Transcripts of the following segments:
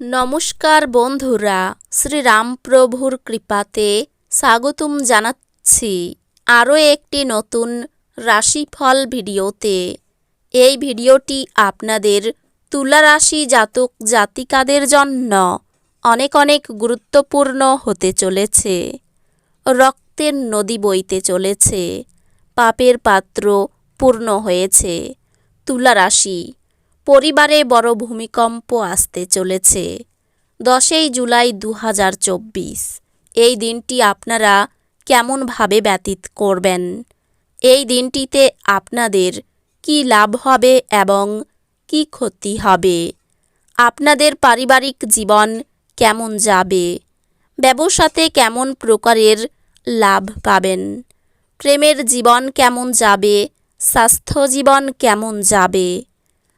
নমস্কার বন্ধুরা, শ্রীরামপ্রভুর কৃপাতে স্বাগতম জানাচ্ছি আরও একটি নতুন রাশিফল ভিডিওতে। এই ভিডিওটি আপনাদের তুলা রাশি জাতক জাতিকাদের জন্য অনেক অনেক গুরুত্বপূর্ণ হতে চলেছে। রক্তের নদী বইতে চলেছে, পাপের পাত্র পূর্ণ হয়েছে। তুলা রাশি পরিবারে বড় ভূমিকম্প আসতে চলেছে। দশই জুলাই দু হাজার চব্বিশ, এই দিনটি আপনারা কেমনভাবে ব্যতীত করবেন? এই দিনটিতে আপনাদের কি লাভ হবে এবং কি ক্ষতি হবে? আপনাদের পারিবারিক জীবন কেমন যাবে? ব্যবসাতে কেমন প্রকারের লাভ পাবেন? প্রেমের জীবন কেমন যাবে? স্বাস্থ্য জীবন কেমন যাবে?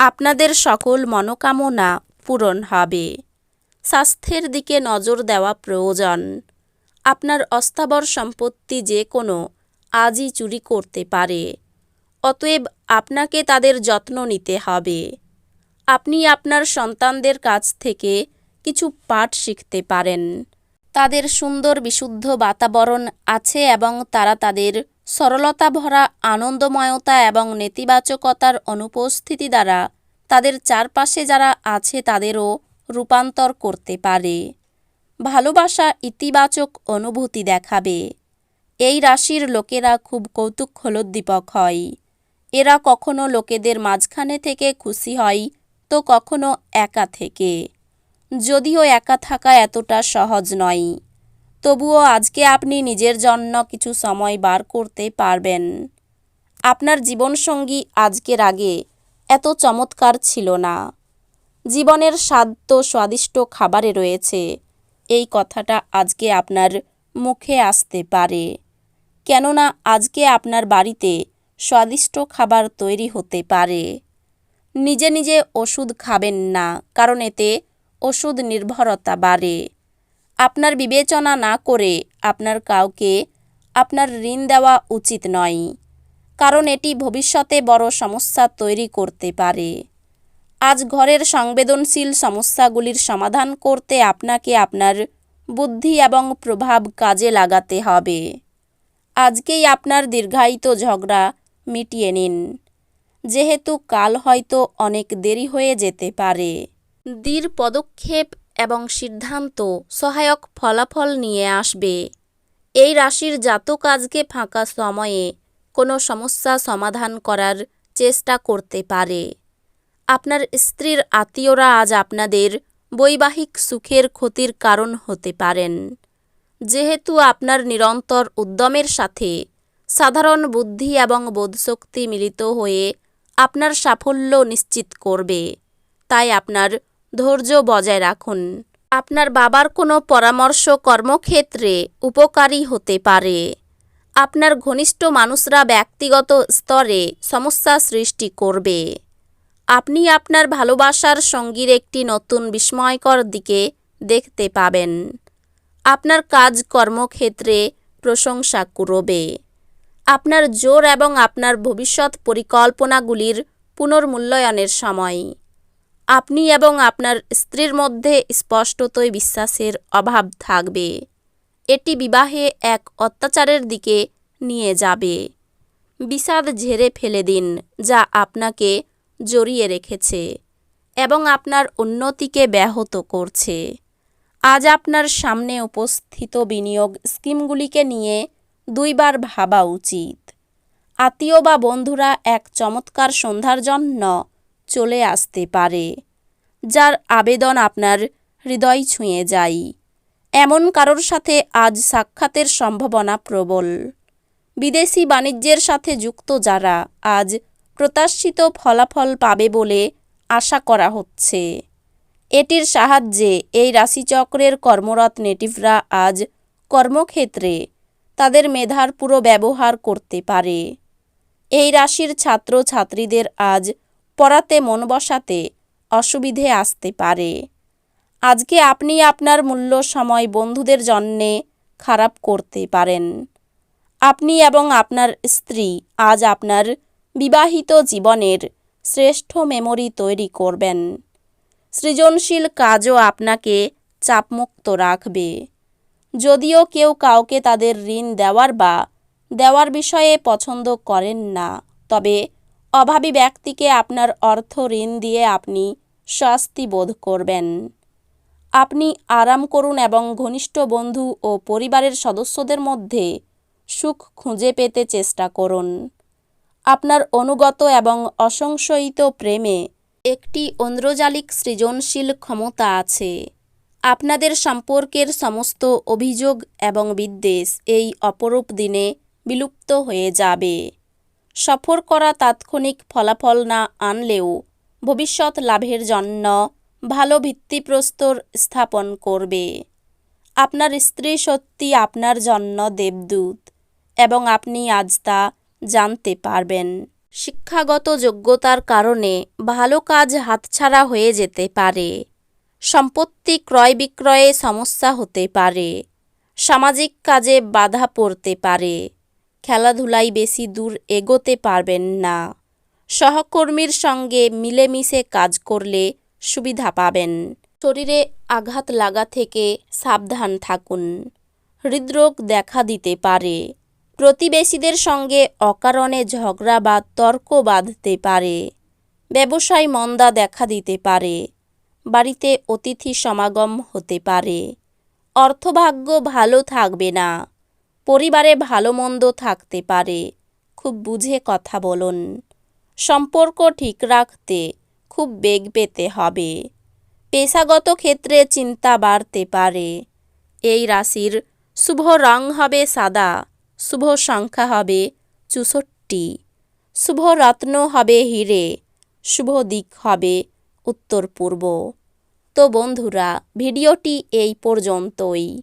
আপনাদের সকল মনোকামনা পূরণ হবে। স্বাস্থ্যের দিকে নজর দেওয়া প্রয়োজন। আপনার অস্থাবর সম্পত্তি যে কোনো আজই চুরি করতে পারে। অতএব আপনাকে তাদের যত্ন নিতে হবে। আপনি আপনার সন্তানদের কাছ থেকে কিছু পাঠ শিখতে পারেন। তাদের সুন্দর বিশুদ্ধ বাতাবরণ আছে এবং তারা তাদের সরলতা ভরা আনন্দময়তা এবং নেতিবাচকতার অনুপস্থিতি দ্বারা তাদের চারপাশে যারা আছে তাদেরও রূপান্তর করতে পারে। ভালোবাসা ইতিবাচক অনুভূতি দেখাবে। এই রাশির লোকেরা খুব কৌতুকহলোদ্দীপক হয়। এরা কখনো লোকেদের মাঝখানে থেকে খুশি হয়, তো কখনো একা থেকে। যদিও একা থাকা এতটা সহজ নয়। তবুও আজকে আপনি নিজের জন্য কিছু সময় বার করতে পারবেন। আপনার জীবনসঙ্গী আজকের আগে এত চমৎকার ছিল না। জীবনের স্বাদ তো স্বাদিষ্ট খাবারে রয়েছে। এই কথাটা আজকে আপনার মুখে আসতে পারে। কেননা আজকে আপনার বাড়িতে স্বাদিষ্ট খাবার তৈরি হতে পারে। নিজে নিজে ওষুধ খাবেন না, কারণ এতে ওষুধ নির্ভরতা বাড়ে। আপনার বিবেচনা না করে আপনার কাউকে আপনার ঋণ দেওয়া উচিত নয়, কারণ এটি ভবিষ্যতে বড় সমস্যা তৈরি করতে পারে। আজ ঘরের সংবেদনশীল সমস্যাগুলির সমাধান করতে আপনাকে আপনার বুদ্ধি এবং প্রভাব কাজে লাগাতে হবে। আজকেই আপনার দীর্ঘায়িত ঝগড়া মিটিয়ে নিন, যেহেতু কাল হয়তো অনেক দেরি হয়ে যেতে পারে। দীর পদক্ষেপ এবং সিদ্ধান্ত সহায়ক ফলাফল নিয়ে আসবে। এই রাশির জাতক আজকে ফাঁকা সময়ে কোনো সমস্যা সমাধান করার চেষ্টা করতে পারে। আপনার স্ত্রীর আত্মীয়রা আজ আপনাদের বৈবাহিক সুখের ক্ষতির কারণ হতে পারেন। যেহেতু আপনার নিরন্তর উদ্যমের সাথে সাধারণ বুদ্ধি এবং বোধশক্তি মিলিত হয়ে আপনার সাফল্য নিশ্চিত করবে, তাই আপনার ধৈর্য বজায় রাখুন। আপনার বাবার কোনো পরামর্শ কর্মক্ষেত্রে উপকারী হতে পারে। আপনার ঘনিষ্ঠ মানুষরা ব্যক্তিগত স্তরে সমস্যা সৃষ্টি করবে। আপনি আপনার ভালোবাসার সঙ্গীর একটি নতুন বিস্ময়কর দিকে দেখতে পাবেন। আপনার কাজ কর্মক্ষেত্রে প্রশংসা করবে আপনার জোর এবং আপনার ভবিষ্যৎ পরিকল্পনাগুলির পুনর্মূল্যায়নের সময় আপনি এবং আপনার স্ত্রীর মধ্যে স্পষ্টতই বিশ্বাসের অভাব থাকবে। এটি বিবাহে এক অত্যাচারের দিকে নিয়ে যাবে। বিষাদ ঝেড়ে ফেলে দিন, যা আপনাকে জড়িয়ে রেখেছে এবং আপনার উন্নতিকে ব্যাহত করছে। আজ আপনার সামনে উপস্থিত বিনিয়োগ স্কিমগুলিকে নিয়ে দুইবার ভাবা উচিত। আত্মীয় বা বন্ধুরা এক চমৎকার সন্ধ্যার জন্য চলে আসতে পারে। যার আবেদন আপনার হৃদয় ছুঁয়ে যায়। এমন কারোর সাথে আজ সাক্ষাতের সম্ভাবনা প্রবল। বিদেশি বাণিজ্যের সাথে যুক্ত যারা আজ প্রত্যাশিত ফলাফল পাবে বলে আশা করা হচ্ছে। এটির সাহায্যে এই রাশিচক্রের কর্মরত নেটিভরা আজ কর্মক্ষেত্রে তাদের মেধার পুরো ব্যবহার করতে পারে। এই রাশির ছাত্র ছাত্রীদের আজ পড়াতে, মন বসাতে অসুবিধে আসতে পারে। আজকে আপনি আপনার মূল্য সময় বন্ধুদের জন্যে খারাপ করতে পারেন। আপনি এবং আপনার স্ত্রী আজ আপনার বিবাহিত জীবনের শ্রেষ্ঠ মেমরি তৈরি করবেন। সৃজনশীল কাজও আপনাকে চাপমুক্ত রাখবে। যদিও কেউ কাউকে তাদের ঋণ দেওয়ার বা দেওয়ার বিষয়ে পছন্দ করেন না, তবে অভাবী ব্যক্তিকে আপনার অর্থ ঋণ দিয়ে আপনি স্বস্তি বোধ করবেন। আপনি আরাম করুন এবং ঘনিষ্ঠ বন্ধু ও পরিবারের সদস্যদের মধ্যে সুখ খুঁজে পেতে চেষ্টা করুন। আপনার অনুগত এবং অসংশয়িত প্রেমে একটি অন্দ্রজালিক সৃজনশীল ক্ষমতা আছে। আপনাদের সম্পর্কের সমস্ত অভিযোগ এবং বিদ্বেষ এই অপরূপ দিনে বিলুপ্ত হয়ে যাবে। সফর করা তাৎক্ষণিক ফলাফল না আনলেও ভবিষ্যৎ লাভের জন্য ভালো ভিত্তিপ্রস্তর স্থাপন করবে। আপনার স্ত্রী সত্যি আপনার জন্য দেবদূত এবং আপনি আজ তা জানতে পারবেন। শিক্ষাগত যোগ্যতার কারণে ভালো কাজ হাতছাড়া হয়ে যেতে পারে। সম্পত্তি ক্রয় বিক্রয়ে সমস্যা হতে পারে। সামাজিক কাজে বাধা পড়তে পারে। খেলাধুলায় বেশি দূর এগোতে পারবেন না। সহকর্মীর সঙ্গে মিলেমিশে কাজ করলে সুবিধা পাবেন। শরীরে আঘাত লাগা থেকে সাবধান থাকুন। হৃদরোগ দেখা দিতে পারে। প্রতিবেশীদের সঙ্গে অকারণে ঝগড়া বা তর্ক বাঁধতে পারে। ব্যবসায় মন্দা দেখা দিতে পারে। বাড়িতে অতিথি সমাগম হতে পারে। অর্থভাগ্য ভালো থাকবে না। পরিবারে ভালো মন্দ থাকতে পারে। খুব বুঝে কথা বলুন। সম্পর্ক ঠিক রাখতে খুব বেগ পেতে হবে। পেশাগত ক্ষেত্রে চিন্তা বাড়তে পারে। এই রাশির শুভ রং হবে সাদা, শুভ সংখ্যা হবে চুষট্টি, শুভ রত্ন হবে হিরে, শুভ দিক হবে উত্তর পূর্ব তো বন্ধুরা, ভিডিওটি এই পর্যন্তই।